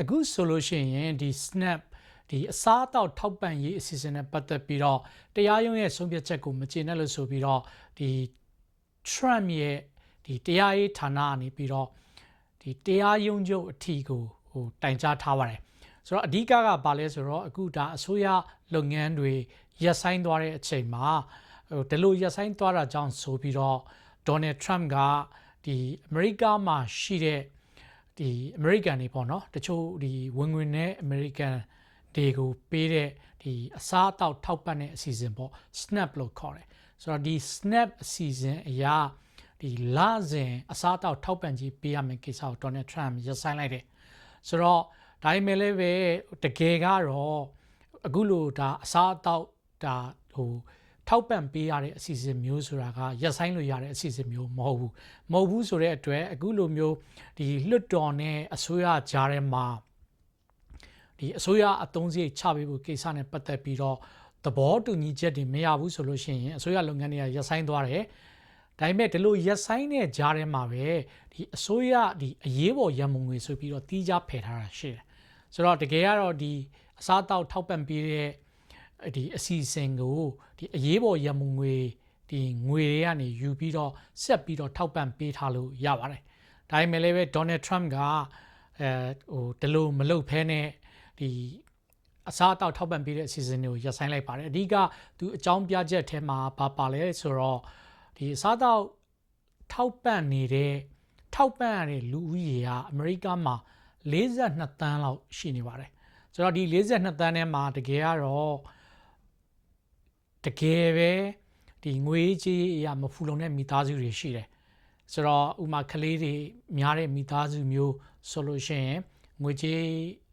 အခုဆိုလို့ရှိရင်ဒီ snap ဒီအစားအသောက်ထောက်ပံ့ရေးအစီအစဉ်နဲ့ပတ်သက်ပြီးတော့တရားရုံးရဲ့ဆုံးဖြတ်ချက်ကိုမကျေနပ်လို့ဆိုပြီးတော့ဒီ Trump ရဲ့ဒီတရားရေးဌာနကနေပြီးတော့ဒီတရားရုံးချုပ်အထီကိုဟိုတိုင်ကြားထားပါတယ်ဆိုတော့အဓိကကဘာလဲဆိုတော့အခုဒါအစိုးရလုပ်ငန်းတွေရပ်ဆိုင်းသွားတဲ့အချိန်မှာဟိုဒီလိုရပ်ဆိုင်းသွားတာကြောင့်ဆိုပြီးတော့ Donald Trump ကဒီအမေရိကမှာရှိတဲ့ ဒီအမေရိကန်တွေပေါ့နော်တချို့ဒီဝင်ငွေနဲ့အမေရိကန်တွေကိုပေးတဲ့ဒီအစားအသောက်ထောက်ပံ့တဲ့အစီအစဉ်ပေါ့ SNAP လို့ခေါ်တယ်ဆိုတော့ဒီ SNAP အစီအစဉ်အရာဒီလစဉ်အစားအသောက်ထောက်ပံ့ကြီးပေးရမယ့်ကိစ္စကို Donald Trump ရပ်ဆိုင်းလိုက်တယ်ဆိုတော့ဒါပေမဲ့လည်းပဲတကယ်ကတော့အခုလိုဒါအစားအသောက်ဒါဟို ထောက်ပံ့ပေးရတဲ့အစီအစဉ်မျိုးဆိုတာကရက်ဆိုင်လို့ရတဲ့အစီအစဉ်မျိုးမဟုတ်ဘူးမဟုတ်ဘူးဆိုတဲ့အတွက်အခုလိုမျိုးဒီလွတ်တော်နဲ့အစိုးရကြားထဲမှာဒီအစိုးရအသုံးစရိတ်ချပေးဖို့ကိစ္စနဲ့ပတ်သက်ပြီးတော့သဘောတူညီချက်တွေမရဘူးဆိုလို့ရှိရင်အစိုးရလုပ်ငန်းတွေကရက်ဆိုင်သွားတယ်ဒါပေမဲ့ဒီလိုရက်ဆိုင်တဲ့ကြားထဲမှာပဲဒီအစိုးရဒီအရေးပေါ်ရန်ပုံငွေဆိုပြီးတော့တီးခြားဖယ်ထားတာရှိတယ်ဆိုတော့တကယ်ကတော့ဒီအစားအသောက်ထောက်ပံ့ပေးတဲ့ ဒီအစီအစဉ်ကိုဒီအရေးပေါ်ရန်ပုံငွေဒီငွေတွေကနေယူပြီးတော့ဆက်ပြီးတော့ထောက်ပံ့ပေးထားလို့ရပါတယ်ဒါပေမဲ့လည်းပဲ Donald Trump ကအဲဟိုဒီလိုမလုပ်ဖဲနဲ့ဒီအစားအသောက်ထောက်ပံ့ပေးတဲ့အစီအစဉ်တွေကိုရပ်ဆိုင်းလိုက်ပါတယ်အဓိကသူအကြောင်းပြချက်ထဲမှာဘာပါလဲဆိုတော့ဒီအစားအသောက်ထောက်ပံ့နေတဲ့ထောက်ပံ့ရတဲ့လူဦးရေကအမေရိကမှာ42တန်းလောက်ရှိနေပါတယ်ဆိုတော့ဒီ42တန်းထဲမှာတကယ်ကတော့ တကယ်ပဲဒီငွေကြေးအရာမဖူလုံတဲ့မိသားစုတွေရှိတယ်ဆိုတော့ဥမာကလေးတွေများတဲ့မိသားစုမျိုးဆိုလို့ရှိရင်ငွေကြေး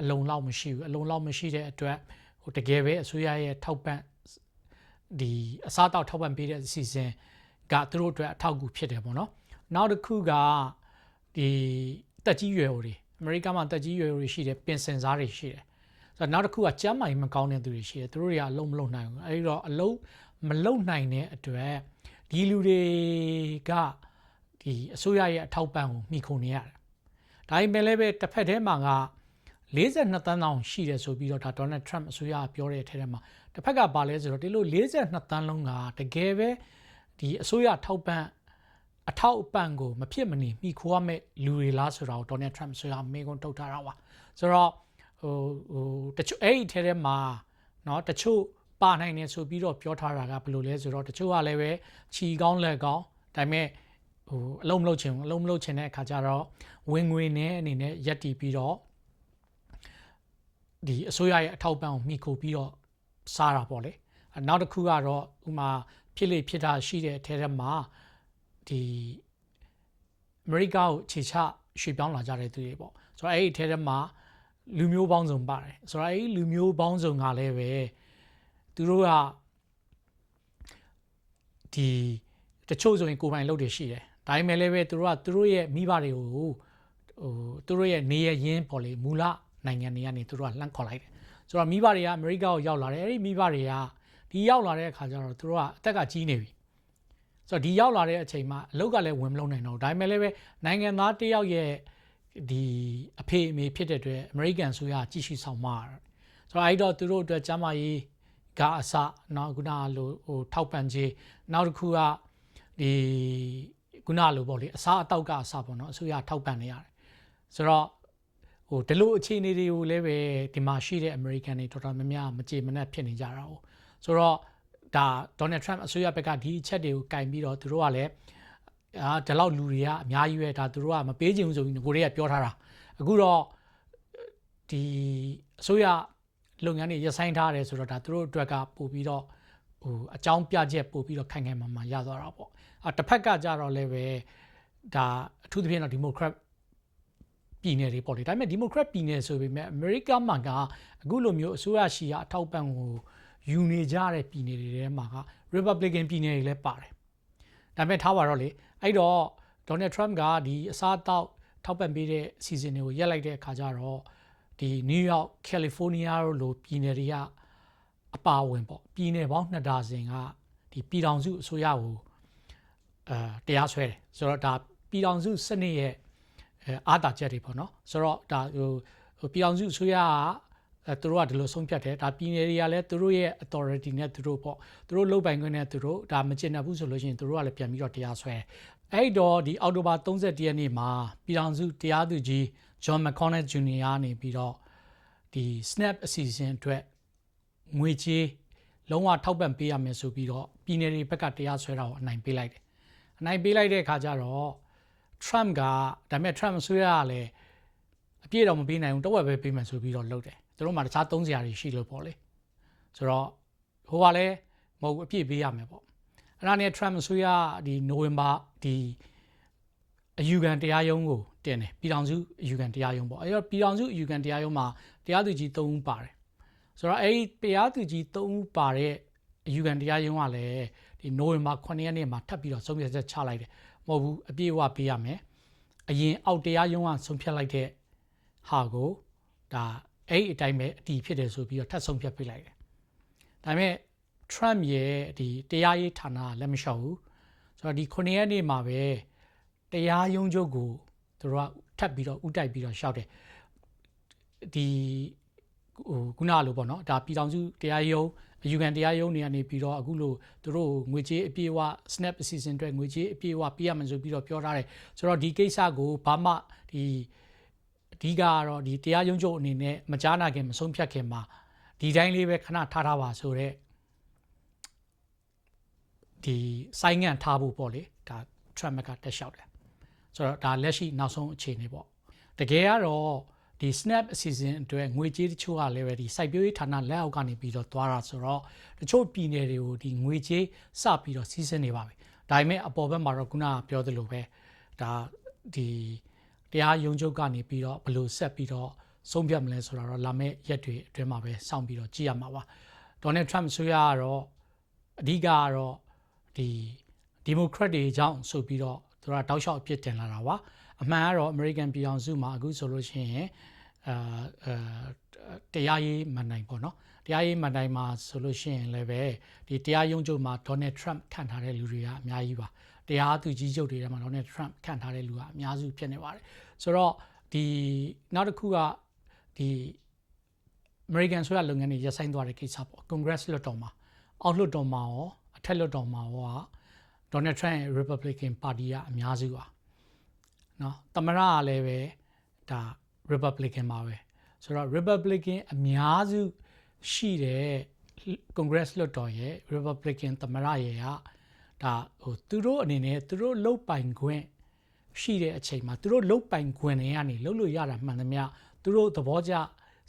အလုံလောက်မရှိဘူးအလုံလောက်မရှိတဲ့အတွက်ဟိုတကယ်ပဲအစိုးရရဲ့ထောက်ပံ့ဒီအစားတောက်ထောက်ပံ့ပေးတဲ့အစီအစဉ်ကသူတို့အတွက်အထောက်အကူဖြစ်တယ်ပေါ့နော်နောက်တစ်ခုကဒီတက်ကြီးရွယ်တွေအမေရိကမှာတက်ကြီးရွယ်တွေရှိတယ်ပင်စင်စားတွေရှိတယ် ဆိုတော့နောက်တစ်ခုကကျမ်းမာရေးမကောင်းတဲ့သူတွေရှိတယ်သူတို့တွေကအလုံးမလုံးနိုင်ဘူးအဲဒီတော့အလုံးမလုံနိုင်တဲ့အတွက်ဒီလူတွေကဒီအစိုးရရဲ့အထောက်ပံ့ကိုမှီခိုနေရတယ်။ဒါပေမဲ့လည်းပဲတစ်ဖက်ထဲမှာက42တန်းတောင်ရှိတယ်ဆိုပြီးတော့ဒါ Donald Trump အစိုးရပြောတဲ့အထက်ထဲမှာတစ်ဖက်ကပါလဲဆိုတော့ဒီလို42တန်းလုံးကတကယ်ပဲဒီအစိုးရထောက်ပံ့အထောက်အပံ့ကိုမဖြစ်မနေမှီခိုရမယ့်လူတွေလားဆိုတော့ Donald Trump ဆိုရမေကွန်ထုတ်ထားတာပါဆိုတော့ ဟိုဟိုတချို့အဲ့ဒီထဲထဲမှာเนาะတချို့ပါနိုင်တယ်ဆိုပြီးတော့ပြောထားတာကဘယ်လိုလဲဆိုတော့တချို့ကလည်းပဲခြီကောင်းလက်ကောင်းဒါပေမဲ့ဟိုအလုံးမလုပ်ချင်ဘူးအလုံးမလုပ်ချင်တဲ့အခါကျတော့ဝင်ငွေနဲ့အနေနဲ့ရက်တီပြီးတော့ဒီအစိုးရရဲ့အထောက်ပံ့ကိုမှီခိုပြီးတော့စားတာပေါ့လေနောက်တစ်ခုကတော့ဥမာဖြစ်လေဖြစ်တာရှိတဲ့အထဲထဲမှာဒီအမေရိကကိုခြေချရွှေ့ပြောင်းလာကြတဲ့သူတွေပေါ့ဆိုတော့အဲ့ဒီအထဲထဲမှာ လူမျိုးပေါင်းစုံပါတယ်ဆိုတော့အဲ့ဒီလူမျိုးပေါင်းစုံကလည်းပဲသူတို့ကဒီတချို့ဆိုရင်ကိုယ်ပိုင်လုပ်တွေရှိတယ်ဒါပေမဲ့လည်းပဲသူတို့ကသူတို့ရဲ့မိဘတွေကိုဟိုသူတို့ရဲ့နေရရင်းပေါ့လေမူလနိုင်ငံတွေကနေသူတို့ကလှမ်းခေါ်လိုက်တယ်ဆိုတော့မိဘတွေကအမေရိကကိုရောက်လာတယ်အဲ့ဒီမိဘတွေကဒီရောက်လာတဲ့အခါကျတော့သူတို့ကအသက်ကကြီးနေပြီဆိုတော့ဒီရောက်လာတဲ့အချိန်မှာအလုပ်ကလည်းဝင်မလုပ်နိုင်တော့ဒါပေမဲ့လည်းပဲနိုင်ငံသားတယောက်ရဲ့ ဒီအဖေအမေဖြစ်တဲ့အတွက်အမေရိကန်ဆိုရကြည့်ရှိဆောင်မှာဆိုတော့အဲ့တော့သူတို့အတွက်ကျမကြီးကအစနောက်ခုနလိုဟိုထောက်ပံ့ခြင်းနောက်တစ်ခုကဒီခုနလိုပေါ့လေအစားအသောက်ကအစပေါ့နော်အစိုးရထောက်ပံ့နေရတယ်ဆိုတော့ဟိုဒီလိုအခြေအနေတွေကိုလည်းပဲဒီမှာရှိတဲ့အမေရိကန်တွေတော်တော်များများမကြေမနက်ဖြစ်နေကြတာ哦ဆိုတော့ဒါဒေါ်နယ်ထရမ့်အစိုးရဘက်ကဒီအချက်တွေကိုကင်ပြီးတော့သူတို့ကလည်း အာဒီလောက်လူတွေကအများကြီးပဲဒါသူတို့ကမပေးချင်ဘူးဆိုပြီးကိုတွေကပြောထားတာအခုတော့ဒီအစိုးရလုပ်ငန်းတွေရပ်ဆိုင်းထားတယ်ဆိုတော့ဒါသူတို့အတွက်ကပို့ပြီးတော့ဟိုအကြောင်းပြချက်ပို့ပြီးတော့ခိုင်ခိုင်မာမာရသွားတာပေါ့အတစ်ဖက်ကကြတော့လည်းပဲဒါအထူးသဖြင့်တော့ဒီမိုကရက်ပြည်နယ်တွေပေါ့လေဒါပေမဲ့ဒီမိုကရက်ပြည်နယ်ဆိုပေမဲ့အမေရိကမှာကအခုလိုမျိုးအစိုးရရှိရာအထောက်ပံ့ကိုယူနေကြတဲ့ပြည်နယ်တွေထဲမှာက Republican ပြည်နယ်တွေလည်းပါတယ် ဒါပေမဲ့ထားပါတော့လေအဲ့တော့ Donald Trump ကဒီအစားအသောက်ထောက်ပံ့ပေးတဲ့စီစဉ်တွေကိုရက်လိုက်တဲ့အခါကျတော့ဒီ New York California တို့လိုပြည်နယ်တွေကအပါဝင်ပေါ့ပြည်နယ်ပေါင်းနှစ်ဒါဇင်ကဒီပြည်ထောင်စုအစိုးရကိုအဲတရားစွဲတယ်ဆိုတော့ဒါပြည်ထောင်စုစနစ်ရဲ့အဲအာတာချက်တွေပေါ့နော်ဆိုတော့ဒါဟိုဟိုပြည်အောင်စုအစိုးရက အဲသူတို့ကဒီလိုဆုံးဖြတ်တယ်ဒါပြည်နယ်တွေကလည်းသူတို့ရဲ့ authority နဲ့သူတို့ပေါ့သူတို့လုပ်ပိုင်ခွင့်နဲ့သူတို့ဒါမကျင်တတ်ဘူးဆိုလို့ရှိရင်သူတို့ကလည်းပြန်ပြီးတော့တရားစွဲအဲ့တော့ဒီအောက်တိုဘာ31ရက်နေ့မှာပြည်အောင်စုတရားသူကြီး John McConnell Jr. ကနေပြီးတော့ဒီ SNAP အစီအစဉ်အတွက်ငွေကြေးလုံးဝထောက်ပံ့ပေးရမယ်ဆိုပြီးတော့ပြည်နယ်တွေဘက်ကတရားစွဲတာကိုအနိုင်ပေးလိုက်တယ်အနိုင်ပေးလိုက်တဲ့အခါကျတော့ Trump ကဒါပေမဲ့ Trump ဆွေးရကလည်းအပြည့်တော့မပေးနိုင်ဘူးတဝက်ပဲပေးမယ်ဆိုပြီးတော့လုပ်တယ် သူတို့မှတခြားသုံးစရာတွေရှိလို့ပေါ့လေဆိုတော့ဟိုကလည်းမဟုတ်အပြည့်ပေးရမယ်ပေါ့အဲ့ဒါနဲ့ Trump ဆွေးရဒီနိုဝင်ဘာဒီအယူခံတရားရုံးကိုတင်တယ်ပြည်ထောင်စုအယူခံတရားရုံးပေါ့အဲ့တော့ပြည်ထောင်စုအယူခံတရားရုံးမှာတရားသူကြီး၃ဦးပါတယ်ဆိုတော့အဲ့ဒီတရားသူကြီး၃ဦးပါတဲ့အယူခံတရားရုံးကလည်းဒီနိုဝင်ဘာ9ရက်နေ့မှာထပ်ပြီးတော့ဆုံးဖြတ်ချက်ချလိုက်တယ်မဟုတ်ဘူးအပြည့်အဝပေးရမယ်အရင်အောက်တရားရုံးကဆုံးဖြတ်လိုက်တဲ့ဟာကိုဒါ အဲ့ဒီအတိုင်းပဲအတီးဖြစ်တယ်ဆိုပြီးတော့ထပ်ဆုံးဖြတ်ပေးလိုက်တယ်ဒါပေမဲ့ Trump ရဲ့ဒီတရားရေးဌာနကလက်မလျှောက်ဘူးဆိုတော့ဒီ9ရက်နေ့မှာပဲတရားရုံးချုပ်ကိုသူတို့ကထပ်ပြီးတော့ဥတိုက်ပြီးတော့ရှောက်တယ်ဒီဟိုခုနလိုပေါ့နော်ဒါပြည်ထောင်စုတရားရုံးအယူခံတရားရုံးတွေကနေပြီးတော့အခုလိုသူတို့ငွေကြေးအပြည့်အဝ snap အစီအစဉ်အတွက်ငွေကြေးအပြည့်အဝပေးရမယ်ဆိုပြီးတော့ပြောထားတယ်ဆိုတော့ဒီကိစ္စကိုဘာမှဒီ အဓိကကတော့ဒီတရားရုံးချုပ်အနေနဲ့မကြားနာခင်မဆုံးဖြတ်ခင်မှာဒီတိုင်းလေးပဲခဏထားထားပါဆိုတော့ဒီစိုင်းငံ့ထားဖို့ပေါ့လေဒါ Trump ကတက်လျှောက်တယ်ဆိုတော့ဒါလက်ရှိနောက်ဆုံးအခြေအနေပေါ့တကယ်ကတော့ဒီ snap အစီအစဉ်အတွက်ငွေကြေးတချို့ကလည်းပဲဒီစိုက်ပျိုးရေးဌာနလက်အောက်ကနေပြီးတော့သွားတာဆိုတော့တချို့ပြည်နယ်တွေကိုဒီငွေကြေးစပြီးတော့စီးဆင်းနေပါပြီဒါပေမဲ့အပေါ်ဘက်မှာတော့ခုနကပြောသလိုပဲဒါဒီ တရားရုံးချုပ်ကနေပြီးတော့ဘယ်လိုဆက်ပြီးတော့ဆုံးဖြတ်မလဲဆိုတာတော့လာမယ့်ရက်တွေအတွင်းမှာပဲစောင့်ပြီးတော့ကြည့်ရမှာပါဒေါ်နယ်ထရမ့်ဆိုရကတော့အဓိကကတော့ဒီဒီမိုကရက်တွေအကြောင်းဆိုပြီးတော့သူကတောက်လျှောက်အပြစ်တင်လာတာပါအမှန်ကတော့ American ပြည်အောင်စုမှာအခုဆိုလို့ရှိရင်အာတရားရေးမန်နိုင်ပေါ့နော်တရားရေးမန်နိုင်မှာဆိုလို့ရှိရင်လည်းပဲဒီတရားရုံးချုပ်မှာ Donald Trump ခန့်ထားတဲ့လူတွေက အများကြီးပါ တရားသူကြီးချုပ်တွေထဲမှာ Donald Trump ခန့်ထားတဲ့လူကအများစုဖြစ်နေပါတယ်ဆိုတော့ဒီနောက်တစ်ခုကဒီ American ဆိုရလုပ်ငန်းတွေရပ်ဆိုင်းသွားတဲ့ကိစ္စပေါ့ Congress လွှတ်တော်မှာအောက်လွှတ်တော်မှာရောအထက်လွှတ်တော်မှာရော Donald Trump ရဲ့ Republican Party ကအများစုပါเนาะသမရကလည်းပဲဒါ Republican ပါပဲဆိုတော့ Republican အများစုရှိတဲ့ Congress လွှတ်တော်ရဲ့ Republican သမရရဲ့က ဒါဟိုသူတို့အနေနဲ့သူတို့လုတ်ပိုင်ခွင့်ရှိတဲ့အချိန်မှာသူတို့လုတ်ပိုင်ခွင့်တွေကနေလုတ်လို့ရတာမှန်သမျှသူတို့သဘောကျ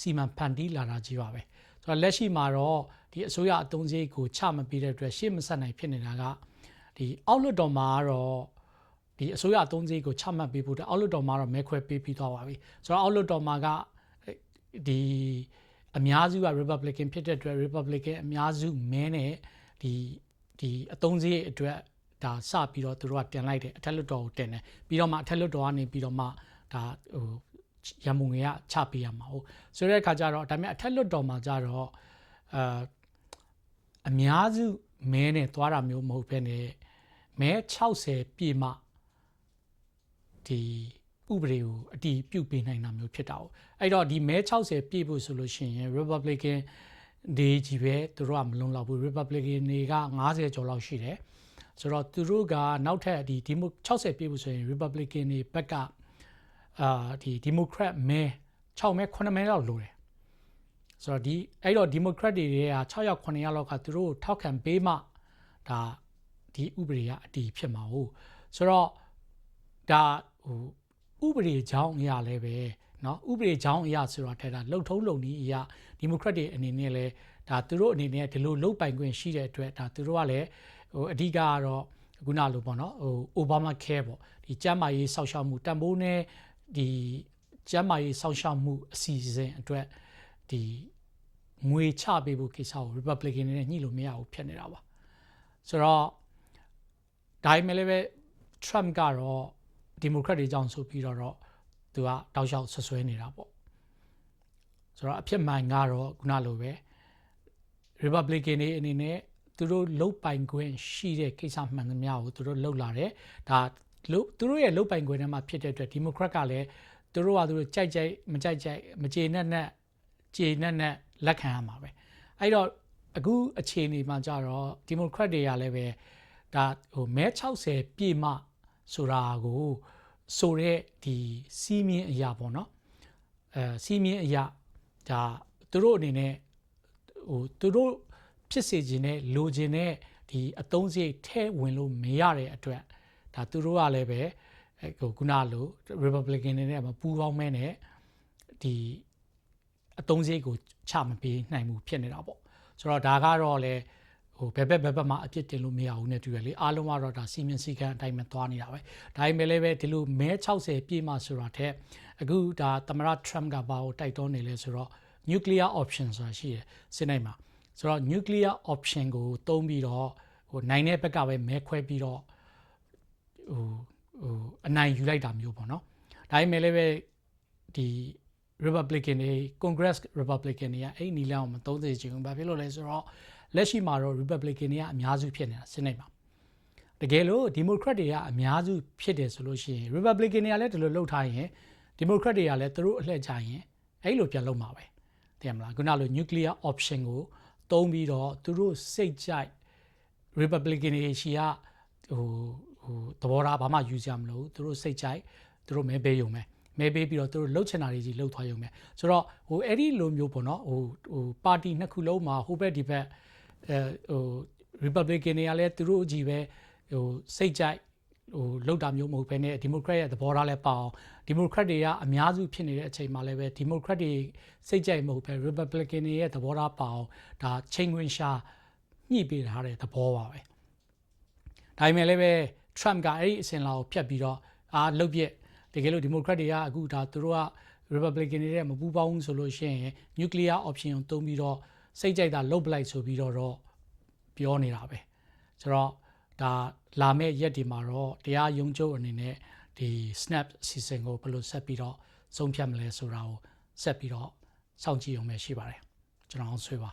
စီမံဖန်တီးလာတာကြီးပါပဲဆိုတော့လက်ရှိမှာတော့ဒီအစိုးရအသုံးစရိတ်ကိုချမပေးတဲ့အတွက်ရှေ့မဆက်နိုင်ဖြစ်နေတာကဒီအောက်လွှတ်တော်မှာကတော့ဒီအစိုးရအသုံးစရိတ်ကိုချမှတ်ပေးဖို့တဲ့အောက်လွှတ်တော်မှာတော့မဲခွဲပေးပြီးသွားပါပြီဆိုတော့အောက်လွှတ်တော်မှာကဒီအများစုက Republican ဖြစ်တဲ့အတွက် Republican အများစုမဲနဲ့ဒီ ဒီအသုံးစရိတ်အတွက်ဒါစပြီးတော့သူတို့ကတင်လိုက်တယ်အထက်လွှတ်တော်ကိုတင်တယ်ပြီးတော့မှအထက်လွှတ်တော်ကနေပြီးတော့မှဒါဟိုရမုံငွေကချပေးရမှာဟုတ်ဆိုတဲ့အခါကျတော့ဒါပေမဲ့အထက်လွှတ်တော်မှာကျတော့အာအများစုမဲနဲ့သွားတာမျိုးမဟုတ်ဘဲနဲ့မဲ60ပြည့်မှဒီဥပဒေကိုအတီးပြုတ်ပေးနိုင်တာမျိုးဖြစ်တာ哦အဲ့တော့ဒီမဲ60ပြည့်ဖို့ဆိုလို့ရှိရင် Republican တွေကြီးပဲသူတို့ကမလုံလောက်ဘူး Republican တွေက90ကျော်လောက်ရှိတယ်ဆိုတော့သူတို့ကနောက်ထပ်ဒီဒီမို60ပြည့်ဖို့ဆိုရင် Republican တွေဘက်ကအာဒီ Democrat မဲ6မဲ9မဲလောက်လိုတယ်ဆိုတော့ဒီအဲ့တော့ Democrat တွေက6ယောက်9ယောက်လောက်ကသူတို့ထောက်ခံပေးမှဒါဒီဥပဒေကအတည်ဖြစ်မှာဟုတ်ဆိုတော့ဒါဟိုဥပဒေကြောင်းအရာလည်းပဲ နော်ဥပဒေကြောင်းအရာဆိုတာထက်တာလှုပ်ထုံးလုံနည်းအရာဒီမိုကရက်တွေအနေနဲ့လည်းဒါသူတို့အနေနဲ့ဒီလိုလှုပ်ပိုင်ခွင့်ရှိတဲ့အတွက်ဒါသူတို့ကလည်းဟိုအဓိကကတော့ခုနလိုပေါ့နော်ဟိုအိုဘားမားကဲပေါ့ဒီကျန်းမာရေးစောင့်ရှောက်မှုတန်ဖိုးနဲ့ဒီကျန်းမာရေးစောင့်ရှောက်မှုအစီအစဉ်အတွက်ဒီငွေချပေးဖို့ကိစ္စကို Republican တွေနဲ့ညှိလို့မရဘူးဖြစ်နေတာပါဆိုတော့ဒါပေမဲ့လည်းပဲ Trump ကတော့ Democrat တွေကြောင့်ဆိုပြီးတော့ သူကတောက်လျှောက်ဆွဆွဲနေတာပေါ့ဆိုတော့အဖြစ်မှန်ကတော့ခုနလိုပဲ Republican တွေအနေနဲ့သူတို့လုတ်ပိုင်ခွင့်ရှိတဲ့ကိစ္စမှန်သမျှကိုသူတို့လှုပ်လာတယ်ဒါသူတို့ရဲ့လုတ်ပိုင်ခွင့်ထဲမှာဖြစ်တဲ့အတွက် Democrat ကလည်းသူတို့ကသူတို့ကြိုက်ကြိုက်မကြိုက်ကြိုက်မကျေနပ်နပ်ကျေနပ်နပ်လက်ခံရမှာပဲအဲ့တော့အခုအခြေအနေမှာကြတော့ဒီမိုကရက်တွေကလည်းပဲဒါဟိုမဲ60ပြည့်မှဆိုတာကို ဆိုတဲ့ဒီစီးမြင်အရာပေါ့နော်အဲစီးမြင်အရာဒါသူတို့အနေနဲ့ဟိုသူတို့ဖြစ်စေခြင်းနဲ့လိုချင်တဲ့ဒီအသုံးစရိတ်ထဲဝင်လို့မရတဲ့အတွက်ဒါသူတို့ကလည်းပဲအဲဟိုခုနလို Republican တွေနဲ့မပူးပေါင်းမဲနဲ့ဒီအသုံးစရိတ်ကိုချမပေးနိုင်ဘူးဖြစ်နေတာပေါ့ဆိုတော့ဒါကတော့လေ ဟိုဘယ်ဘက်ဘယ်ဘက်မှာအပြစ်တင်လို့မရဘူးနဲ့တူရလေအားလုံးကတော့ဒါစီမင်းစည်းကမ်းအတိုင်းပဲသွားနေတာပဲဒါပေမဲ့လည်းပဲဒီလိုမဲ60ပြည့်မှဆိုတာထက်အခုဒါသမရ Trump ကဘာကိုတိုက်တွန်းနေလဲဆိုတော့ nuclear option ဆိုတာရှိတယ်စစ်နိုင်မှာဆိုတော့ nuclear option ကိုသုံးပြီးတော့ဟိုနိုင်တဲ့ဘက်ကပဲမဲခွဲပြီးတော့ဟိုဟိုအနိုင်ယူလိုက်တာမျိုးပေါ့နော်ဒါပေမဲ့လည်းပဲဒီ Republican တွေ Congress Republican တွေကအဲ့နီလန်ကိုမသုံးသေးချင်ဘူးဘာဖြစ်လို့လဲဆိုတော့ လက်ရှိမှာတော့ Republican တွေကအများစုဖြစ်နေတာစစ်နိုင်မှာတကယ်လို့ Democrat တွေကအများစုဖြစ်တယ်ဆိုလို့ရှိရင် Republican တွေကလည်းဒီလိုလုပ်ထားရင် Democrat တွေကလည်းသူတို့အလှည့်ချရင်အဲ့လိုပြန်လုပ်မှာပဲသိရမလားခုနလို nuclear option ကိုသုံးပြီးတော့သူတို့စိတ်ကြိုက် Republican တွေရှိကဟိုဟိုသဘောထားဘာမှယူစရာမလိုဘူးသူတို့စိတ်ကြိုက်သူတို့မဲပေးရုံပဲမဲပေးပြီးတော့သူတို့လှုပ်ချင်တာတွေကြီးလှုပ်သွားရုံပဲဆိုတော့ဟိုအဲ့ဒီလိုမျိုးပေါ့နော်ဟိုဟိုပါတီနှစ်ခုလုံးမှာဟိုဘက်ဒီဘက် အဲဟို Republican တွေကလည်းသူတို့အကြီးပဲဟိုစိတ်ကြိုက်ဟိုလောက်တာမျိုးမဟုတ်ဘဲနဲ့ဒီမိုကရက်ရဲ့သဘောထားလည်းပါအောင်ဒီမိုကရက်တွေကအများစုဖြစ်နေတဲ့အချိန်မှာလည်းပဲဒီမိုကရက်တွေစိတ်ကြိုက်မဟုတ်ပဲ Republican တွေရဲ့သဘောထားပါအောင်ဒါချိန်ခွင်ရှာညှိပေးထားတဲ့သဘောပါပဲဒါပေမဲ့လည်းပဲ Trump ကအဲ့ဒီအစဉ်လာကိုဖျက်ပြီးတော့အာလုတ်ပြက်တကယ်လို့ဒီမိုကရက်တွေကအခုဒါသူတို့က Republican တွေနဲ့မပူးပေါင်းဘူးဆိုလို့ရှိရင် nuclear option ကိုသုံးပြီးတော့ စိတ်ကြိုက်တာလုတ်ပလိုက်ဆိုပြီးတော့တော့ပြောနေတာပဲဆိုတော့ဒါလာမယ့်ရက်ဒီမှာတော့တရားရုံးချုပ်အနေနဲ့ဒီ snap အစီအစဉ်ကိုဘယ်လိုဆက်ပြီးတော့ဆုံးဖြတ်မလဲဆိုတာကိုဆက်ပြီးတော့စောင့်ကြည့်အောင်ပဲရှိပါတယ်ကျွန်တော်အောင်ဆွေးပါ